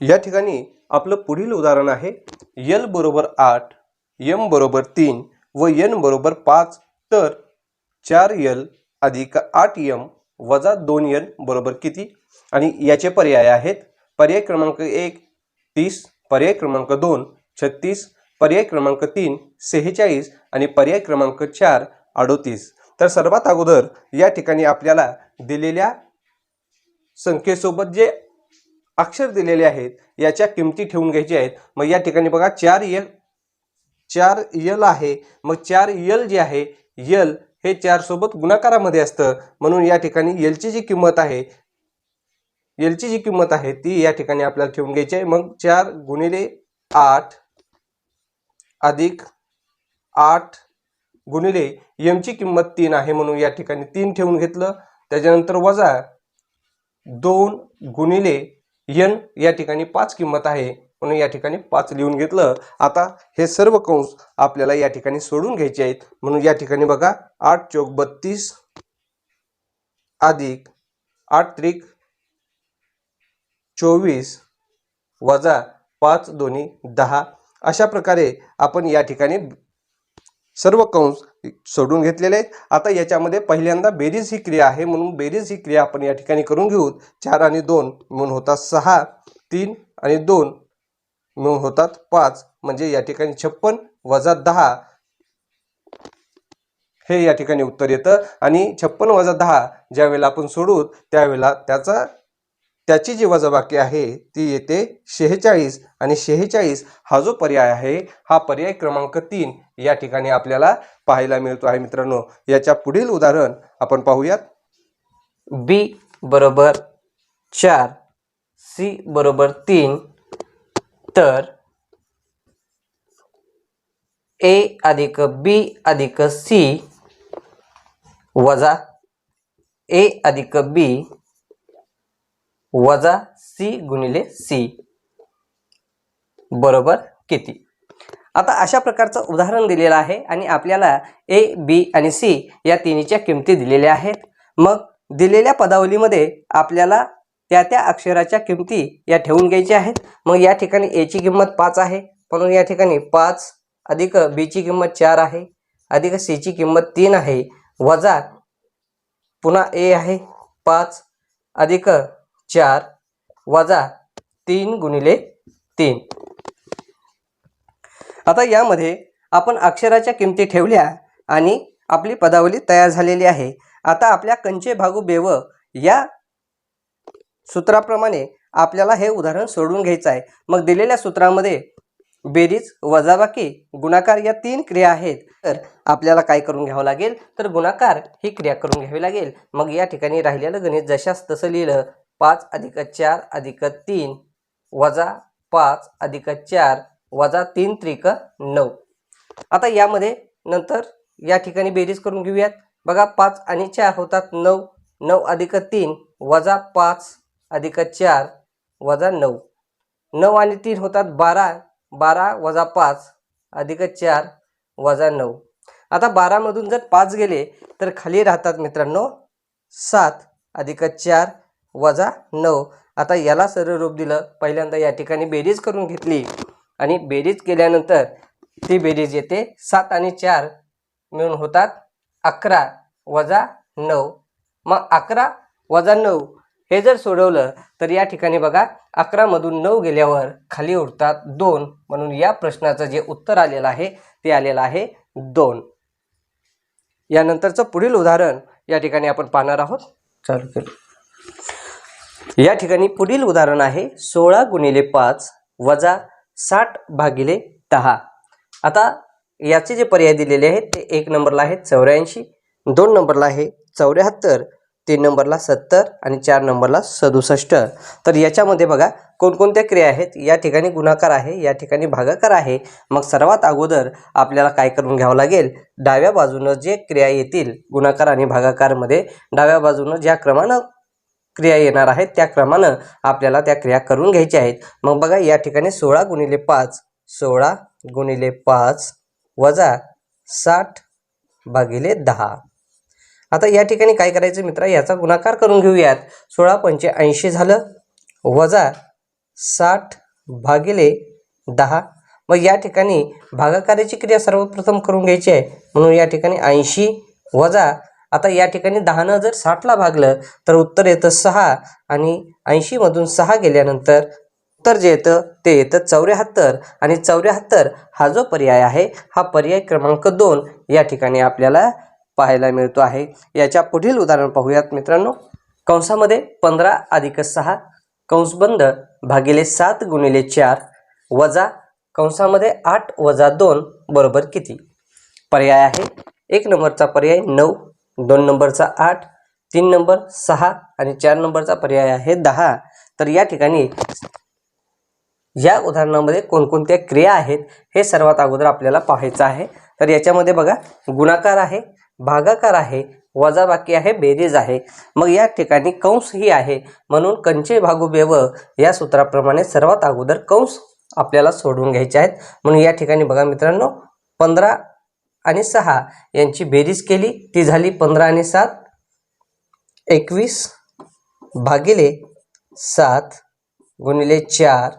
या ठिकाणी आपलं पुढील उदाहरण आहे यल बरोबर आठ यम बरोबर तीन व यन बरोबर पाच. तर चार यल अधिक आठ यम वजा दोन यन बरोबर किती? आणि याचे पर्याय आहेत. पर्याय क्रमांक एक तीस. पर्याय क्रमांक दोन छत्तीस. पर्याय क्रमांक तीन सेहेचाळीस. आणि पर्याय क्रमांक चार अडोतीस. तर सर्वात अगोदर या ठिकाणी आपल्याला दिलेल्या संख्येसोबत जे अक्षर दिलेले आहेत याच्या किमती ठेवून घ्यायच्या आहेत. मग या ठिकाणी बघा चार यल चार यल आहे. मग चार यल जे आहे यल हे चार सोबत गुणाकारामध्ये असतं. म्हणून या ठिकाणी यलची जी किंमत आहे यलची जी किंमत आहे ती या ठिकाणी आपल्याला ठेवून घ्यायची आहे. मग चार गुणिले आठ अधिक आठ गुणिले यमची किंमत तीन आहे. म्हणून या ठिकाणी तीन ठेवून घेतलं. त्याच्यानंतर वजा दोन गुणिले यन या ठिकाणी पाच किंमत आहे. म्हणून या ठिकाणी पाच लिहून घेतलं. आता हे सर्व कंस आपल्याला या ठिकाणी सोडून घ्यायचे आहेत. म्हणून या ठिकाणी बघा आठ चौक बत्तीस अधिक आठ त्रिक चोवीस वजा पाच दोन्ही दहा. अशा प्रकारे आपण या ठिकाणी सर्व कंस सोडून घेतलेले आहेत. आता याच्यामध्ये पहिल्यांदा बेरीज ही क्रिया आहे म्हणून बेरीज ही क्रिया आपण या ठिकाणी करून घेऊ. चार आणि दोन म्हणून होतात सहा तीन आणि दोन म्हणून होतात पाच. म्हणजे या ठिकाणी छप्पन वजा दहा हे या ठिकाणी उत्तर येतं. आणि छप्पन वजा दहा ज्यावेळेला आपण सोडू त्यावेळेला त्याचा त्याची जी वजाबाकी आहे ती येते शेहेचाळीस. आणि शेहेचाळीस हा जो पर्याय आहे हा पर्याय क्रमांक तीन या ठिकाणी आपल्याला पाहायला मिळतो आहे मित्रांनो. याच्या पुढील उदाहरण आपण पाहूयात. बी बरोबर चार सी बरोबर तीन. तर ए अधिक बी अधिक सी वजा ए अधिक बी वजा सी गुणिले सी. बरोबर किती? आता अशा प्रकारचं उदाहरण दिलेलं आहे आणि आपल्याला ए बी आणि सी या तिन्हीच्या किमती दिलेल्या आहेत. मग दिलेल्या पदावलीमध्ये आपल्याला त्या त्या अक्षराच्या किमती या ठेवून घ्यायच्या आहेत. मग या ठिकाणी एची किंमत पाच आहे. म्हणून या ठिकाणी पाच अधिक बीची किंमत चार आहे. अधिक सीची किंमत तीन आहे. वजा पुन्हा ए आहे. पाच अधिक चार वजा तीन गुणिले तीन. आता यामध्ये आपण अक्षराच्या किमती ठेवल्या आणि आपली पदावली तयार झालेली आहे. आता आपल्या कंचे भागू बेव या सूत्राप्रमाणे आपल्याला हे उदाहरण सोडून घ्यायचं आहे. मग दिलेल्या सूत्रामध्ये बेरीज वजाबाकी गुणाकार या तीन क्रिया आहेत. तर आपल्याला काय करून घ्यावं लागेल? तर गुणाकार ही क्रिया करून घ्यावी लागेल. मग या ठिकाणी राहिलेलं गणित जशास तसं लिहिलं पाच अधिक चार अधिक तीन वजा पाच अधिक चार वजा तीन त्रिक नऊ. आता यामध्ये नंतर या ठिकाणी बेरीज करून घेऊयात. बघा पाच आणि चार होतात नऊ. नऊ अधिक तीन वजा पाच अधिक चार वजा नऊ. नऊ आणि तीन होतात बारा. बारा वजा पाच अधिक चार वजा नऊ. आता बारामधून जर पाच गेले तर खाली राहतात मित्रांनो सात अधिक चार वजा नऊ. आता याला सरळ रूप दिलं. पहिल्यांदा या ठिकाणी बेरीज करून घेतली. आणि बेरीज केल्यानंतर ती बेरीज येते सात आणि चार मिळून होतात अकरा वजा नऊ. मग अकरा वजा नऊ हे जर सोडवलं तर या ठिकाणी बघा अकरामधून नऊ गेल्यावर खाली उरतात दोन. म्हणून या प्रश्नाचं जे उत्तर आलेलं आहे ते आलेलं आहे दोन. यानंतरचं पुढील उदाहरण या ठिकाणी आपण पाहणार आहोत. चालू केलं. या ठिकाणी पुढील उदाहरण आहे सोळा गुणिले पाच वजा साठ भागिले दहा. आता याचे जे पर्याय दिलेले आहेत ते एक नंबरला आहे चौऱ्याऐंशी दोन नंबरला आहे चौऱ्याहत्तर तीन नंबरला सत्तर आणि चार नंबरला सदुसष्ट. तर याच्यामध्ये बघा कोणकोणत्या क्रिया आहेत? या ठिकाणी गुणाकार आहे या ठिकाणी भागाकार आहे. मग सर्वात अगोदर आपल्याला काय करून घ्यावं लागेल? डाव्या बाजूनं जे क्रिया येतील गुणाकार आणि भागाकारमध्ये डाव्या बाजूनं ज्या क्रमानं क्रिया येणार आहेत त्या क्रमानं आपल्याला त्या क्रिया करून घ्यायच्या आहेत. मग बघा या ठिकाणी सोळा गुणिले पाच सोळा गुणिले पाच वजा साठ भागिले दहा. आता या ठिकाणी काय करायचं मित्र याचा गुणाकार करून घेऊयात. सोळा पंचे ऐंशी झालं वजा साठ भागिले दहा. मग या ठिकाणी भागाकाराची क्रिया सर्वप्रथम करून घ्यायची आहे. म्हणून या ठिकाणी ऐंशी वजा आता या ठिकाणी दहानं जर साठला भागलं तर उत्तर येतं सहा आणि ऐंशीमधून सहा गेल्यानंतर उत्तर जे येतं ते येतं चौऱ्याहत्तर. आणि चौऱ्याहत्तर हा जो पर्याय आहे हा पर्याय क्रमांक दोन या ठिकाणी आपल्याला पाहायला मिळतो आहे. याच्या पुढील उदाहरण पाहूयात मित्रांनो. कंसामध्ये पंधरा अधिक सहा कंसबंद भागिले सात गुणिले चार वजा कंसामध्ये आठ वजा दोन बरोबर किती? पर्याय आहे. एक नंबरचा पर्याय नऊ. दोन नंबरचा आठ तीन नंबर सहा आणि चार नंबरचा पर्याय आहे दहा. तर या ठिकाणी या उदाहरणामध्ये कोणकोणत्या क्रिया आहेत हे सर्वात अगोदर आपल्याला पाहायचं आहे. तर याच्यामध्ये बघा गुणाकार आहे भागाकार आहे वजाबाकी आहे बेरीज आहे. मग या ठिकाणी कंस ही आहे. म्हणून कंचे भागू बेव या सूत्राप्रमाणे सर्वात अगोदर कंस आपल्याला सोडवून घ्यायचे आहेत. म्हणून या ठिकाणी बघा मित्रांनो पंधरा आणि सहा. यांची बेरीज केली. ती झाली पंधरा आणि सात. एकवीस भागिले सात गुणिले चार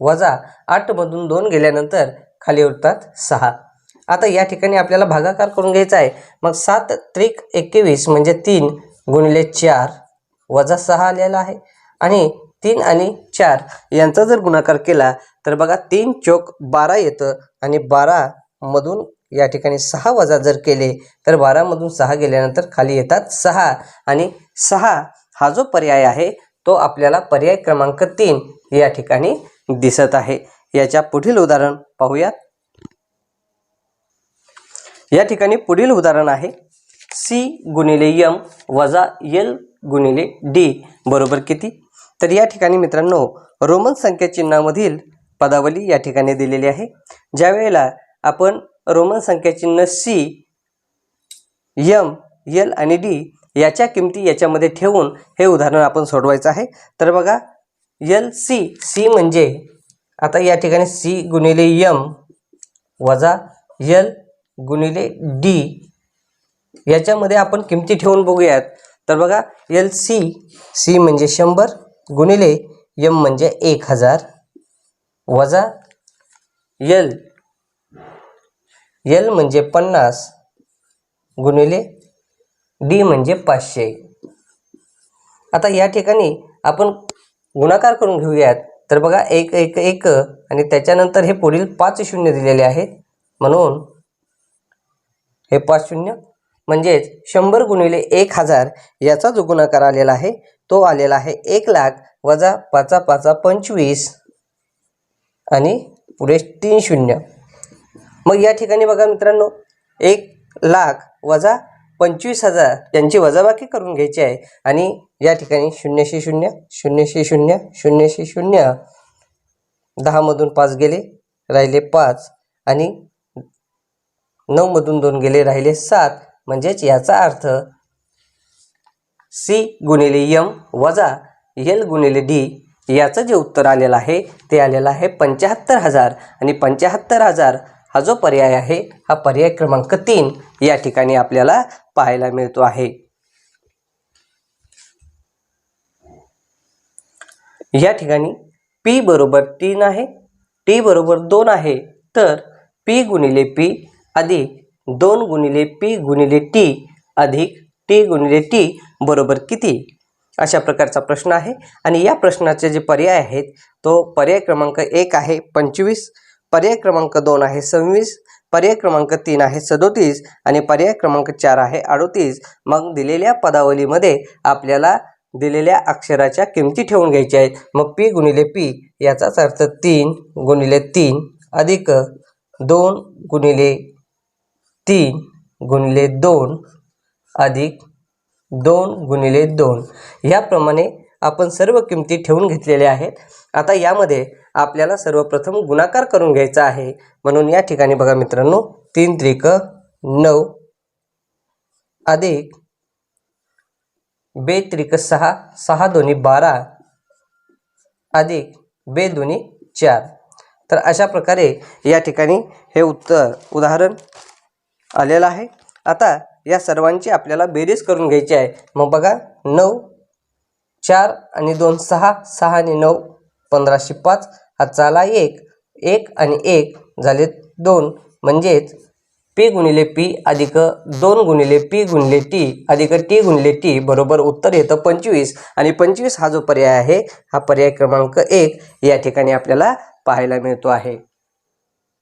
वजा आठमधून दोन गेल्यानंतर खाली उरतात सहा. आता या ठिकाणी आपल्याला भागाकार करून घ्यायचा आहे. मग सात त्रिक एकवीस म्हणजे तीन गुणिले चार वजा सहा आलेला आहे. आणि तीन आणि चार यांचा जर गुणाकार केला तर बघा तीन चोक बारा येतं आणि बारामधून या ठिकाणी सहा वजा जर केले तर बारामधून सहा गेल्यानंतर खाली येतात सहा. आणि सहा हा जो पर्याय आहे तो आपल्याला पर्याय क्रमांक तीन या ठिकाणी दिसत आहे. याच्या पुढील उदाहरण पाहूयात. या ठिकाणी पुढील उदाहरण आहे. सी गुणिले यम वजा यल गुणिले डी. बरोबर किती? तर या ठिकाणी मित्रांनो रोमन संख्या चिन्हामधील पदावली या ठिकाणी दिलेली आहे. ज्या वेळेला आपण रोमन संख्याचिन्ह सी यम यल आणि डी याच्या किमती याच्यामध्ये ठेवून हे उदाहरण आपण सोडवायचं आहे. तर बघा यल सी सी म्हणजे आता या ठिकाणी सी गुणिले यम वजा यल गुणिले डी याच्यामध्ये आपण किमती ठेवून बघूयात. तर बघा यल सी सी म्हणजे शंभर गुणिले यम म्हणजे एक हजार वजा यल यल म्हणजे पन्नास गुणिले डी म्हणजे पाचशे. आता या ठिकाणी आपण गुणाकार करून घेऊयात. तर बघा एक एक एक आणि त्याच्यानंतर हे पुढील पाच शून्य दिलेले आहेत. म्हणून हे पाच शून्य म्हणजेच शंभर गुणिले एक हजार याचा जो गुणाकार आलेला आहे तो आलेला आहे एक लाख वजा पाचा पाचा पंचवीस आणि पुढे तीन शून्य. मग या ठिकाणी बघा मित्रांनो एक लाख वजा पंचवीस हजार त्यांची वजाबाकी करून घ्यायची आहे. आणि या ठिकाणी शून्यशे शून्य शून्यशे शून्य शून्यशे शून्य दहामधून पाच गेले राहिले पाच आणि नऊमधून दोन गेले राहिले सात. म्हणजेच याचा अर्थ सी गुणिले यम वजा एल गुणिले डी याचं जे उत्तर आलेलं आहे ते आलेलं आहे पंच्याहत्तर हजार. आणि पंच्याहत्तर हजार हा जो पर्याय आहे हा पर्याय क्रमांक तीन या ठिकाणी आपल्याला पाहायला मिळतो आहे. या ठिकाणी पी बरोबर तीन आहे टी बरोबर दोन आहे तर पी गुणिले पी अधिक दोन गुणिले पी गुणिले टी अधिक टी गुणिले टी बरोबर किती? अशा प्रकारचा प्रश्न आहे. आणि या प्रश्नाचे जे पर्याय आहेत तो पर्याय क्रमांक एक आहे पंचवीस. पर्याय क्रमांक दोन आहे सव्वीस पर्याय क्रमांक तीन आहे सदोतीस आणि पर्याय क्रमांक चार आहे अडोतीस. मग दिलेल्या पदावलीमध्ये आपल्याला दिलेल्या अक्षराच्या किमती ठेवून घ्यायच्या आहेत. मग पी गुणिले पी याचाच अर्थ तीन गुणिले तीन अधिक दोन गुणिले तीन गुणिले दोन अधिक दोन गुणिले दोन. ह्याप्रमाणे आपण सर्व किमती ठेवून घेतलेल्या आहेत. आता यामध्ये आपल्याला सर्वप्रथम गुणाकार करून घ्यायचा आहे. म्हणून या ठिकाणी बघा मित्रांनो तीन त्रिक नऊ अधिक बे त्रिक सहा सहा दोन्ही बारा अधिक बे दोन्ही चार. तर अशा प्रकारे या ठिकाणी हे उत्तर उदाहरण आलेलं आहे. आता या सर्वांची आपल्याला बेरीज करून घ्यायची आहे. मग बघा नऊ चार आणि दोन सहा सहा आणि नऊ पंधराशे पाच हा चाला एक एक आणि एक झाले दोन. म्हणजेच पी गुणिले पी अधिक दोन गुणिले पी गुणिले टी अधिक टी गुणिले टी बरोबर उत्तर येतं पंचवीस. आणि पंचवीस हा जो पर्याय आहे हा पर्याय क्रमांक एक या ठिकाणी आपल्याला पाहायला मिळतो आहे.